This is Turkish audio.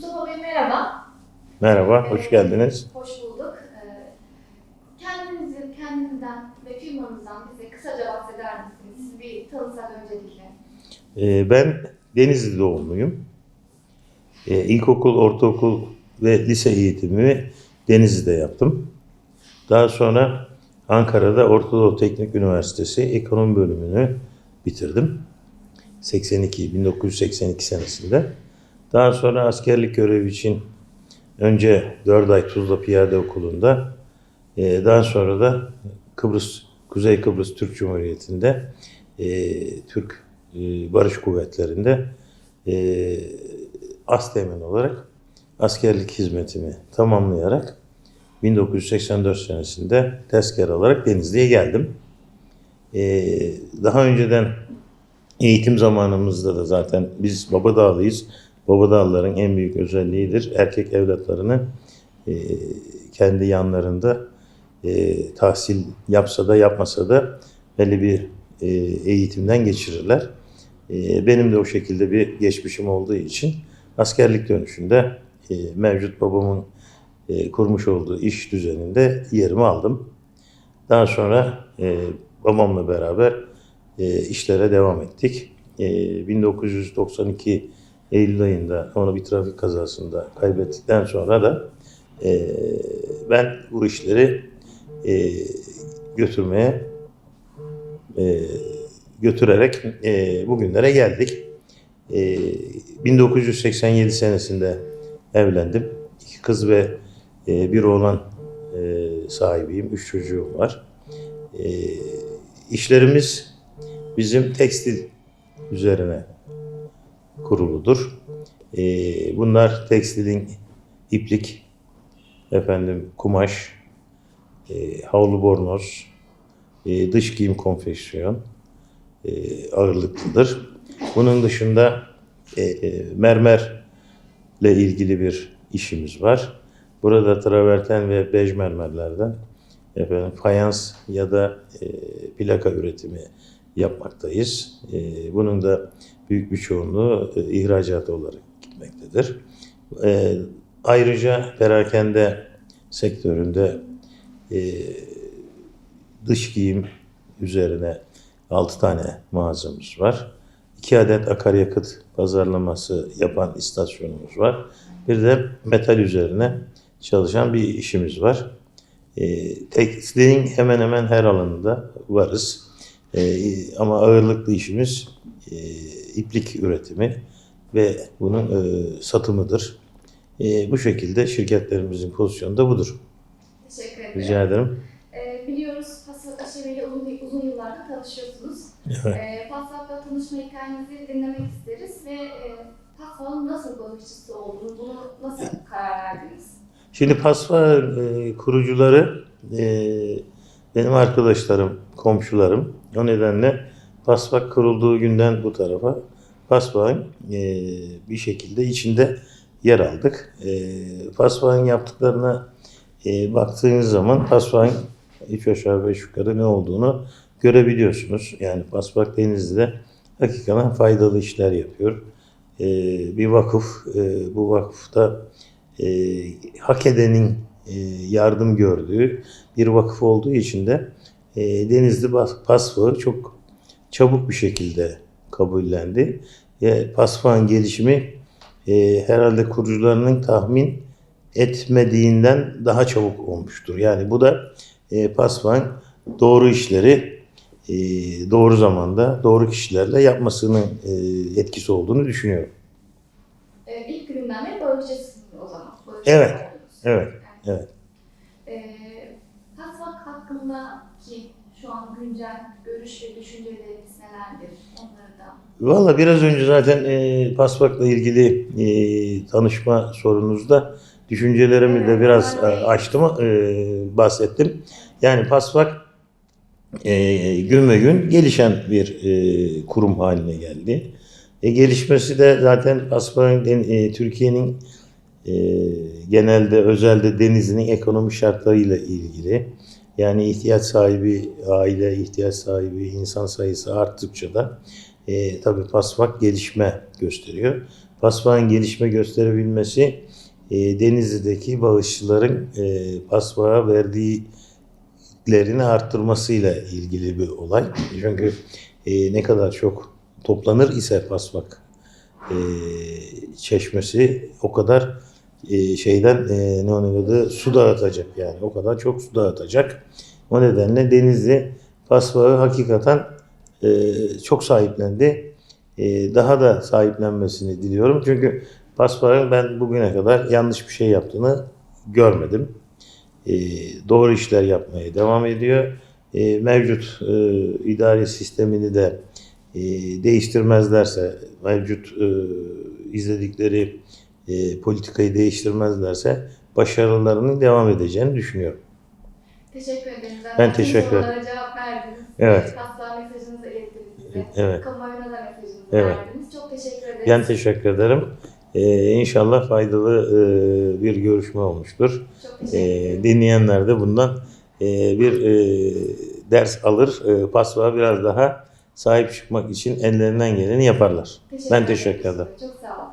Mustafa Bey merhaba. Merhaba, hoş geldiniz. Hoş bulduk. Ee, Kendinizin, kendinizden ve firmanızdan bize kısaca bahseder misiniz? Sizi bir tanısak öncelikle. Ee, Ben Denizli doğumluyum. Ee, İlkokul, ortaokul ve lise eğitimimi Denizli'de yaptım. Daha sonra Ankara'da Ortadoğu Teknik Üniversitesi Ekonomi bölümünü bitirdim. 82, 1982 senesinde. Daha sonra askerlik görevi için önce 4 ay Tuzla Piyade Okulu'nda, e, daha sonra da Kıbrıs, Kuzey Kıbrıs Türk Cumhuriyeti'nde e, Türk e, Barış Kuvvetleri'nde Asteğmen olarak askerlik hizmetimi tamamlayarak 1984 senesinde tezkere alarak Denizli'ye geldim. Daha önceden eğitim zamanımızda da zaten biz Babadağlıyız. Babadağlıların en büyük özelliğidir. Erkek evlatlarını e, kendi yanlarında e, tahsil yapsa da yapmasa da belli bir e, eğitimden geçirirler. E, benim de o şekilde bir geçmişim olduğu için askerlik dönüşünde e, mevcut babamın e, kurmuş olduğu iş düzeninde yerimi aldım. Daha sonra e, babamla beraber e, işlere devam ettik. E, 1992 Eylül ayında onu bir trafik kazasında kaybettikten sonra da e, ben bu işleri e, götürmeye e, götürerek e, bugünlere geldik. E, 1987 senesinde evlendim. İki kız ve e, bir oğlan e, sahibiyim. Üç çocuğum var. E, işlerimiz bizim tekstil üzerine kuruludur. E, bunlar tekstilin iplik, efendim kumaş, e, havlu bornoz, e, dış giyim konfeksiyon e, ağırlıklıdır. Bunun dışında e, e, mermerle ilgili bir işimiz var. Burada traverten ve bej mermerlerden efendim fayans ya da e, plaka üretimi yapmaktayız. E, bunun da büyük bir çoğunluğu e, ihracat olarak gitmektedir. E, ayrıca perakende sektöründe e, dış giyim üzerine 6 tane mağazamız var. 2 adet akaryakıt pazarlaması yapan istasyonumuz var. Bir de metal üzerine çalışan bir işimiz var. E, tekstilin hemen hemen her alanında varız. E, ama ağırlıklı işimiz e, iplik üretimi ve bunun e, satımıdır. E, bu şekilde şirketlerimizin pozisyonu da budur. Teşekkür ederim. Rica ederim. Ee, biliyoruz Pasvat aşeviyle uzun, uzun yıllardır tanışıyorsunuz. Evet. Ee, Pasvat'la tanışma hikayenizi dinlemek isteriz ve e, Pasvat'ın nasıl balıkçısı olduğunu, bunu nasıl karar verdiniz? Şimdi Pasva e, kurucuları e, benim arkadaşlarım, komşularım. O nedenle Pasvak kurulduğu günden bu tarafa Pasvak'ın e, bir şekilde içinde yer aldık. E, Pasvak'ın yaptıklarına e, baktığınız zaman Pasvak'ın üç aşağı beş yukarı ne olduğunu görebiliyorsunuz. Yani Pasvak Denizli'de hakikaten faydalı işler yapıyor. E, bir vakıf, e, bu vakıfta e, hak edenin e, yardım gördüğü bir vakıf olduğu için de e, Denizli Pasfağı çok çabuk bir şekilde kabullendi. E, Pasfağın gelişimi e, herhalde kurucularının tahmin etmediğinden daha çabuk olmuştur. Yani bu da e, Pasfağın doğru işleri e, doğru zamanda doğru kişilerle yapmasının e, etkisi olduğunu düşünüyorum. Ee, ilk gününden beri balıkçısınız o zaman. Balıkçı Evet, oldunuz. evet, evet. Ee, Pasvat hakkındaki şu an güncel görüş ve düşünceleriniz nelerdir? Onları da Valla biraz önce zaten e, Pasvak'la ilgili e, tanışma sorunuzda düşüncelerimi de biraz e, açtım, e, bahsettim. Yani Pasvak e, gün ve gün gelişen bir e, kurum haline geldi. E, gelişmesi de zaten Pasvak'ın e, Türkiye'nin e, genelde özelde denizinin ekonomi şartlarıyla ilgili. Yani ihtiyaç sahibi aile, ihtiyaç sahibi insan sayısı arttıkça da e, tabii Pasvak gelişme gösteriyor. Pasva'nın gelişme gösterebilmesi e, Denizli'deki bağışçıların e, Pasva'ya verdiklerini arttırmasıyla ilgili bir olay. Çünkü e, ne kadar çok toplanır ise Pasvak e, çeşmesi o kadar e, şeyden e, ne onun adı su dağıtacak yani o kadar çok su dağıtacak. O nedenle Denizli Pasvak'ı hakikaten e, çok sahiplendi. E, daha da sahiplenmesini diliyorum. Çünkü Pasvak'ın ben bugüne kadar yanlış bir şey yaptığını görmedim. E, doğru işler yapmaya devam ediyor. E, mevcut e, idari sistemini de e, değiştirmezlerse, mevcut e, izledikleri e, politikayı değiştirmezlerse başarılarının devam edeceğini düşünüyorum. Teşekkür ederim. Zaten Ben teşekkür sorulara cevap verdiniz. Evet. Asla mesajınızı ilettiniz bize. Evet. Kamuoyuna da mesajınızı Evet. verdiniz. Çok teşekkür ederiz. Ben teşekkür ederim. E, inşallah faydalı e, bir görüşme olmuştur. Çok teşekkür E, ederim. dinleyenler de bundan e, bir e, ders alır. E, Pasvak'a biraz daha sahip çıkmak için ellerinden geleni yaparlar. Ben ederim. teşekkür ederim. Çok sağ olun.